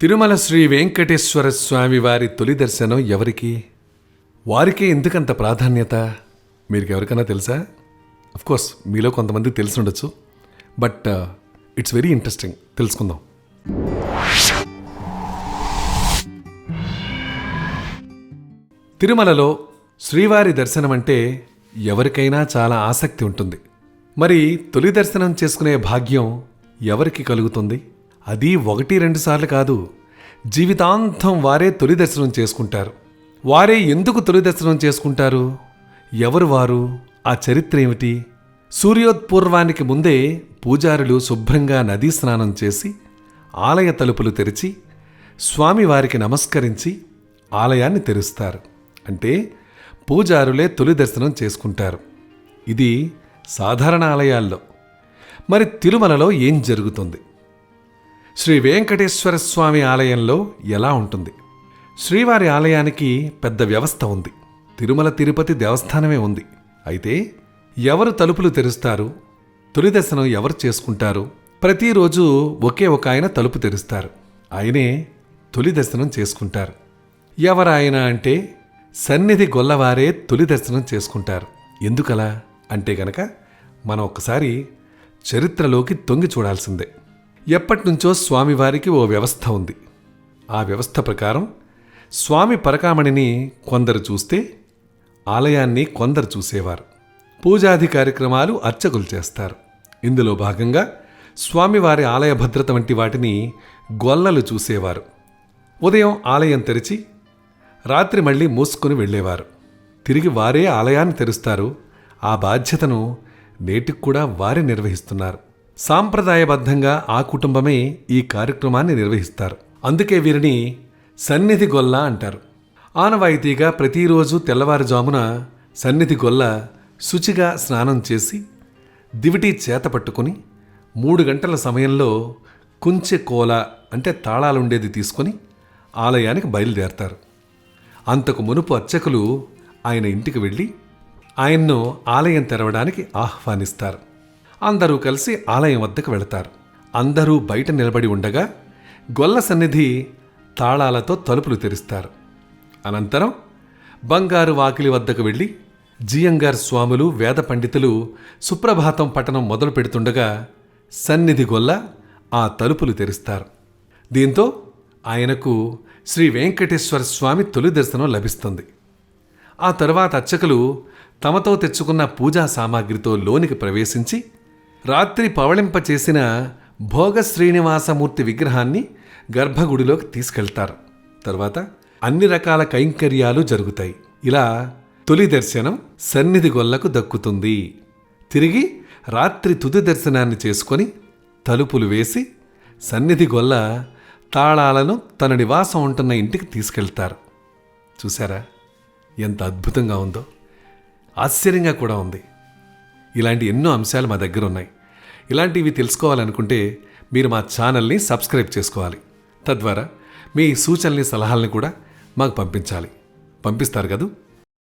తిరుమల శ్రీ వెంకటేశ్వర స్వామి వారి తొలి దర్శనం ఎవరికి? వారికే ఎందుకంత ప్రాధాన్యత? మీరు ఎవరికైనా తెలుసా కోర్స్ మీలో కొంతమంది తెలిసి ఉండొచ్చు బట్ ఇట్స్ వెరీ ఇంట్రెస్టింగ్ తెలుసుకుందాం. తిరుమలలో శ్రీవారి దర్శనం అంటే ఎవరికైనా చాలా ఆసక్తి ఉంటుంది. మరి తొలి దర్శనం చేసుకునే భాగ్యం ఎవరికి కలుగుతుంది? అది ఒకటి రెండు సార్లు కాదు. జీవితాంతం వారే తొలి దర్శనం చేసుకుంటారు. వారే ఎందుకు తొలి దర్శనం చేసుకుంటారు? ఎవరు వారు? ఆ చరిత్ర ఏమిటి? సూర్యోత్పూర్వానికి ముందే పూజారులు శుభ్రంగా నదీ స్నానం చేసి ఆలయ తలుపులు తెరిచి స్వామివారికి నమస్కరించి ఆలయాన్ని తెరుస్తారు. అంటే పూజారులే తొలి దర్శనం చేసుకుంటారు. ఇది సాధారణ ఆలయాల్లో. మరి తిరుమలలో ఏం జరుగుతుంది? శ్రీ వెంకటేశ్వర స్వామి ఆలయంలో ఎలా ఉంటుంది? శ్రీవారి ఆలయానికి పెద్ద వ్యవస్థ ఉంది. తిరుమల తిరుపతి దేవస్థానమే ఉంది. అయితే ఎవరు తలుపులు తెరుస్తారు? తొలి దర్శనం ఎవరు చేసుకుంటారు? ప్రతిరోజు ఒకే ఒక ఆయన తలుపు తెరుస్తారు. ఆయనే తొలి దర్శనం చేసుకుంటారు. ఎవరాయన అంటే సన్నిధి గొల్లవారే తొలి దర్శనం చేసుకుంటారు. ఎందుకలా? అంటే గనక మనం ఒకసారి చరిత్రలోకి తొంగి చూడాల్సిందే. ఎప్పటినుంచో స్వామివారికి ఓ వ్యవస్థ ఉంది. ఆ వ్యవస్థ ప్రకారం స్వామి పరకామణిని కొందరు చూస్తే ఆలయాన్ని కొందరు చూసేవారు. పూజాది కార్యక్రమాలు అర్చకులు చేస్తారు. ఇందులో భాగంగా స్వామివారి ఆలయ భద్రత వంటి వాటిని గొల్లలు చూసేవారు. ఉదయం ఆలయం తెరిచి రాత్రి మళ్ళీ మూసుకొని వెళ్ళేవారు. తిరిగి వారే ఆలయాన్ని తెరుస్తారు. ఆ బాధ్యతను నేటికి కూడా వారే నిర్వహిస్తున్నారు. సాంప్రదాయబద్ధంగా ఆ కుటుంబమే ఈ కార్యక్రమాన్ని నిర్వహిస్తారు. అందుకే వీరిని సన్నిధి గొల్ల అంటారు. ఆనవాయితీగా ప్రతిరోజు తెల్లవారుజామున సన్నిధి గొల్ల శుచిగా స్నానం చేసి దివిటి చేత పట్టుకుని మూడు గంటల సమయంలో కుంచె కోల అంటే తాళాలుండేది తీసుకొని ఆలయానికి బయలుదేరతారు. అంతకు మునుపు అర్చకులు ఆయన ఇంటికి వెళ్ళి ఆయన్ను ఆలయం తెరవడానికి ఆహ్వానిస్తారు. అందరూ కలిసి ఆలయం వద్దకు వెళతారు. అందరూ బయట నిలబడి ఉండగా గొల్ల సన్నిధి తాళాలతో తలుపులు తెరుస్తారు. అనంతరం బంగారు వాకిలి వద్దకు వెళ్ళి జియంగార్ స్వాములు వేద పండితులు సుప్రభాతం పఠనం మొదలు పెడుతుండగా సన్నిధి గొల్ల ఆ తలుపులు తెరుస్తారు. దీంతో ఆయనకు శ్రీ వెంకటేశ్వర స్వామి తొలి దర్శనం లభిస్తుంది. ఆ తర్వాత అర్చకులు తమతో తెచ్చుకున్న పూజా సామాగ్రితో లోనికి ప్రవేశించి రాత్రి పవళింప చేసిన భోగ శ్రీనివాసమూర్తి విగ్రహాన్ని గర్భగుడిలోకి తీసుకెళ్తారు. తర్వాత అన్ని రకాల కైంకర్యాలు జరుగుతాయి. ఇలా తొలి దర్శనం సన్నిధి గొల్లకు దక్కుతుంది. తిరిగి రాత్రి తుది దర్శనాన్ని చేసుకొని తలుపులు వేసి సన్నిధి గొల్ల తాళాలను తన నివాసం ఉంటున్న ఇంటికి తీసుకెళ్తారు. చూసారా ఎంత అద్భుతంగా ఉందో. ఆశ్చర్యంగా కూడా ఉంది. ఇలాంటి ఎన్నో అంశాలు మా దగ్గర ఉన్నాయి. ఇలాంటివి తెలుసుకోవాలనుకుంటే మీరు మా ఛానల్ని సబ్స్క్రైబ్ చేసుకోవాలి. తద్వారా మీ సూచనల్ని సలహాలని కూడా మాకు పంపించాలి. పంపిస్తారు కదా?